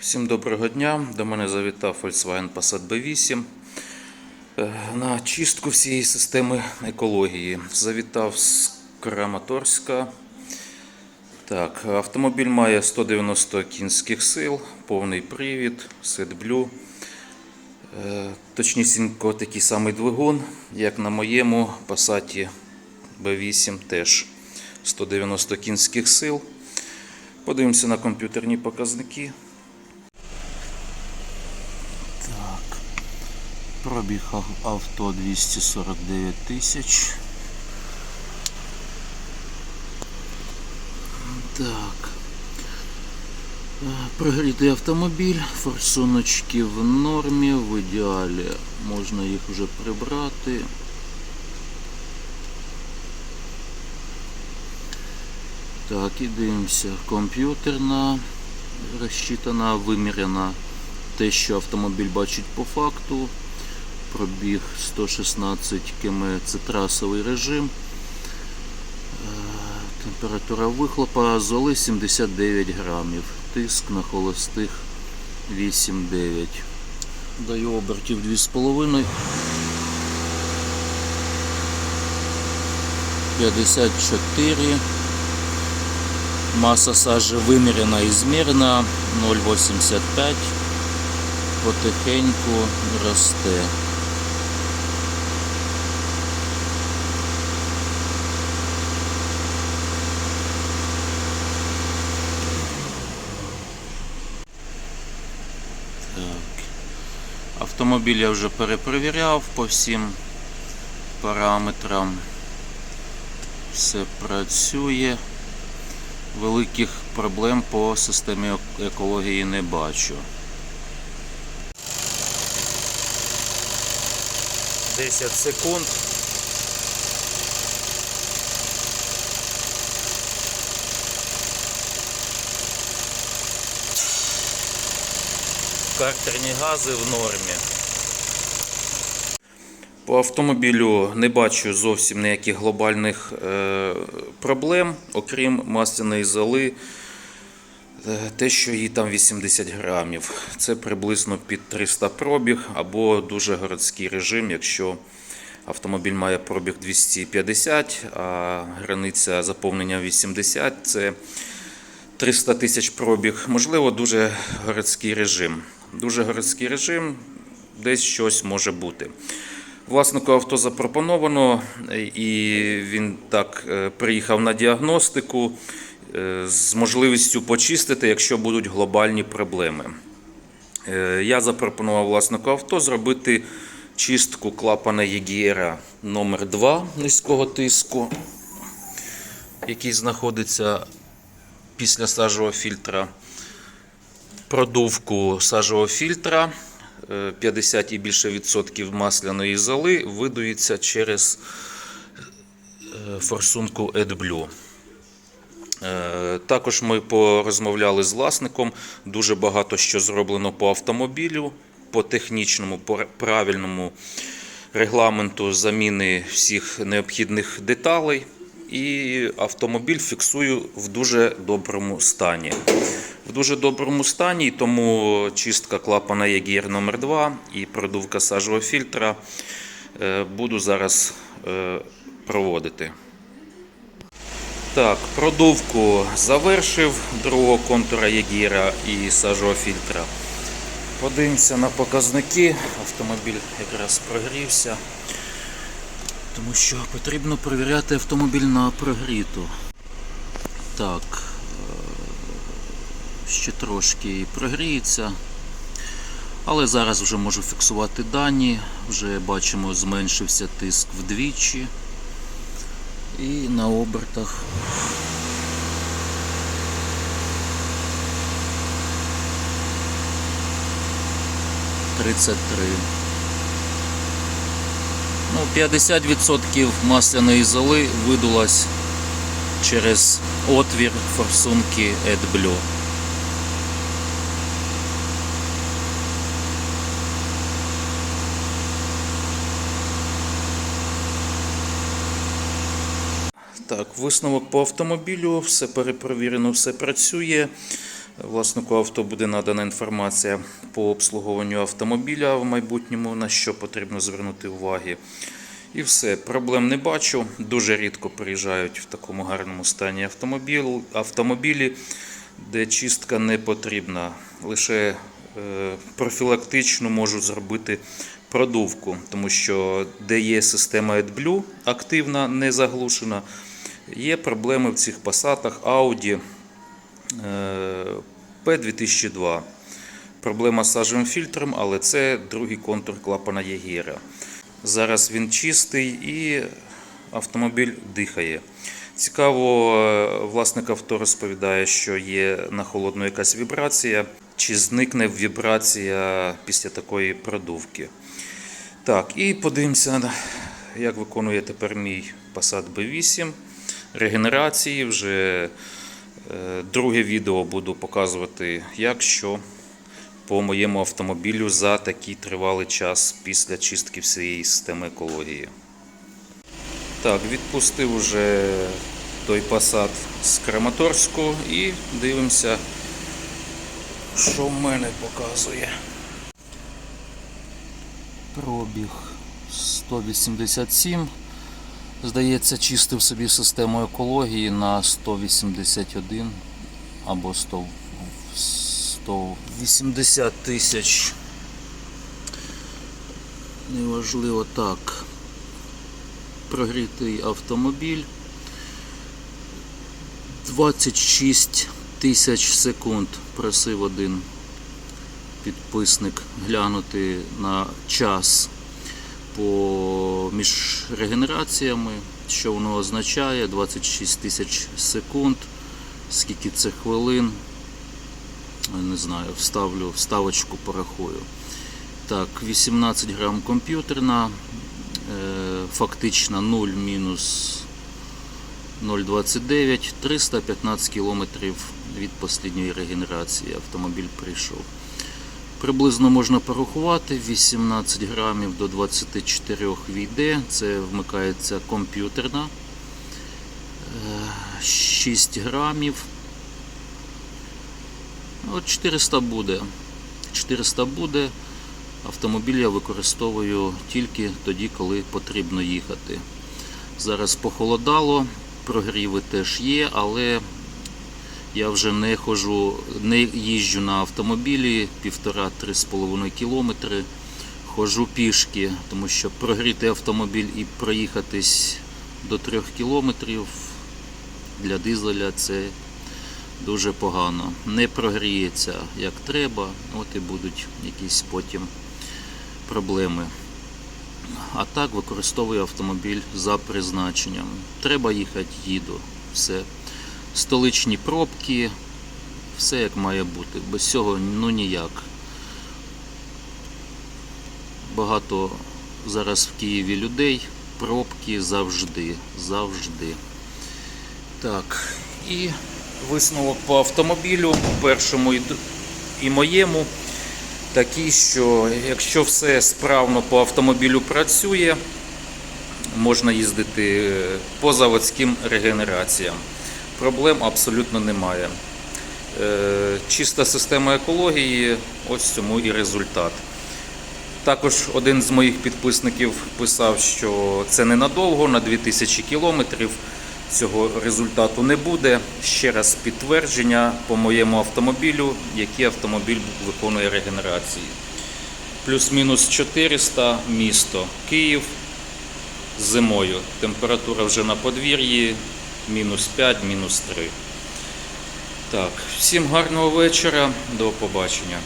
Всім доброго дня. До мене завітав Volkswagen Passat B8 е, на чистку всієї системи екології. Завітав з Краматорська. Так, автомобіль має 190 кінських сил, повний привід, SetBlue. Е, Точнісінько такий самий двигун, як на моєму Passat B8 теж 190 кінських сил. Подивимося на комп'ютерні показники. Так. Пробіг авто 249 тисяч. Так. Е, Прогрітий автомобіль, форсуночки в нормі, в ідеалі можна їх вже прибрати. Так, і дивимося. Комп'ютерна, розчитана, виміряна те, що автомобіль бачить по факту. Пробіг 116 км, це трасовий режим. Е, Температура вихлопа золи 79 грамів. Тиск на холостих 8,9. Даю обертів 2,5. 54. Маса сажі виміряна і змірена 0,85. Потихеньку росте. Так. Автомобіль я вже перепровіряв по всім параметрам. Все працює. Великих проблем по системі екології не бачу. 10 секунд. Картерні гази в нормі. По автомобілю не бачу зовсім ніяких глобальних е, проблем, окрім масляної золи. Е, Те, що їй там 80 грамів. Це приблизно під 300 пробіг або дуже городський режим, якщо автомобіль має пробіг 250, а границя заповнення 80, це 300 тисяч пробіг. Можливо, дуже городський режим. Дуже городський режим, десь щось може бути. Власнику авто запропоновано, і він так е, приїхав на діагностику е, з можливістю почистити, якщо будуть глобальні проблеми. Е, Я запропонував власнику авто зробити чистку клапана Єгієра номер 2 низького тиску, який знаходиться після сажового фільтра. Продувку сажового фільтра е, 50 і більше відсотків масляної золи видується через е, форсунку AdBlue. Е, Також ми порозмовляли з власником. Дуже багато що зроблено по автомобілю, по технічному, по правильному регламенту заміни всіх необхідних деталей. І автомобіль фіксую в дуже доброму стані. В дуже доброму стані, тому чистка клапана Ягір номер 2 і продувка сажового фільтра е, буду зараз е, проводити. Так, продувку завершив другого контура Ягіра і сажового фільтра. Подивимося на показники. Автомобіль якраз прогрівся. Тому що потрібно перевіряти автомобіль на прогріту. Так, ще трошки прогріється. Але зараз вже можу фіксувати дані. Вже бачимо, зменшився тиск вдвічі. І на обертах. Тридцять три. Ну, 50% масляної золи видулась через отвір форсунки AdBlue. Так, висновок по автомобілю, все перепровірено, все працює. Власнику авто буде надана інформація по обслуговуванню автомобіля в майбутньому, на що потрібно звернути уваги. І все, проблем не бачу. Дуже рідко приїжджають в такому гарному стані автомобіль, автомобілі, де чистка не потрібна. Лише е, профілактично можу зробити продувку, тому що де є система AdBlue активна, не заглушена, є проблеми в цих пасатах Audi е, P2002. Проблема з сажевим фільтром, але це другий контур клапана Єгера. Зараз він чистий і автомобіль дихає. Цікаво, е, власник авто розповідає, що є на холодну якась вібрація, чи зникне вібрація після такої продувки. Так, і подивимося, як виконує тепер мій Passat B8. Регенерації вже е, друге відео буду показувати, як що по моєму автомобілю за такий тривалий час після чистки всієї системи екології. Так, відпустив уже той Passat з Краматорську і дивимося, що в мене показує. Пробіг 187. Здається, чистив собі систему екології на 181 або 100, 180 тисяч. Неважливо так. Прогрітий автомобіль. 26 тисяч секунд просив один підписник глянути на час по між регенераціями, що воно означає 26 тисяч секунд, скільки це хвилин. Не знаю, вставлю вставочку, порахую. Так, 18 грам комп'ютерна, е, фактично 0 мінус 0,29, 315 кілометрів від останньої регенерації автомобіль прийшов. Приблизно можна порахувати 18 грамів до 24 війде. Це вмикається комп'ютерна. Е, 6 грамів. От 400 буде. 400 буде. Автомобіль я використовую тільки тоді, коли потрібно їхати. Зараз похолодало, прогріви теж є, але я вже не ходжу, не їжджу на автомобілі півтора-три з половиною кілометри. Ходжу пішки, тому що прогріти автомобіль і проїхатись до трьох кілометрів для дизеля це дуже погано. Не прогріється як треба, от і будуть якісь потім проблеми. А так використовую автомобіль за призначенням. Треба їхати, їду. Все. Столичні пробки, все як має бути. Без цього ну ніяк. Багато зараз в Києві людей. Пробки завжди. Завжди. Так, і висновок по автомобілю, першому і моєму, такий, що якщо все справно по автомобілю працює, можна їздити по заводським регенераціям. Проблем абсолютно немає. Е, Чиста система екології, ось цьому і результат. Також один з моїх підписників писав, що це ненадовго, на 2000 кілометрів цього результату не буде. Ще раз підтвердження по моєму автомобілю, який автомобіль виконує регенерації. Плюс-мінус 400 місто Київ зимою. Температура вже на подвір'ї, мінус 5, мінус 3. Так, всім гарного вечора, до побачення.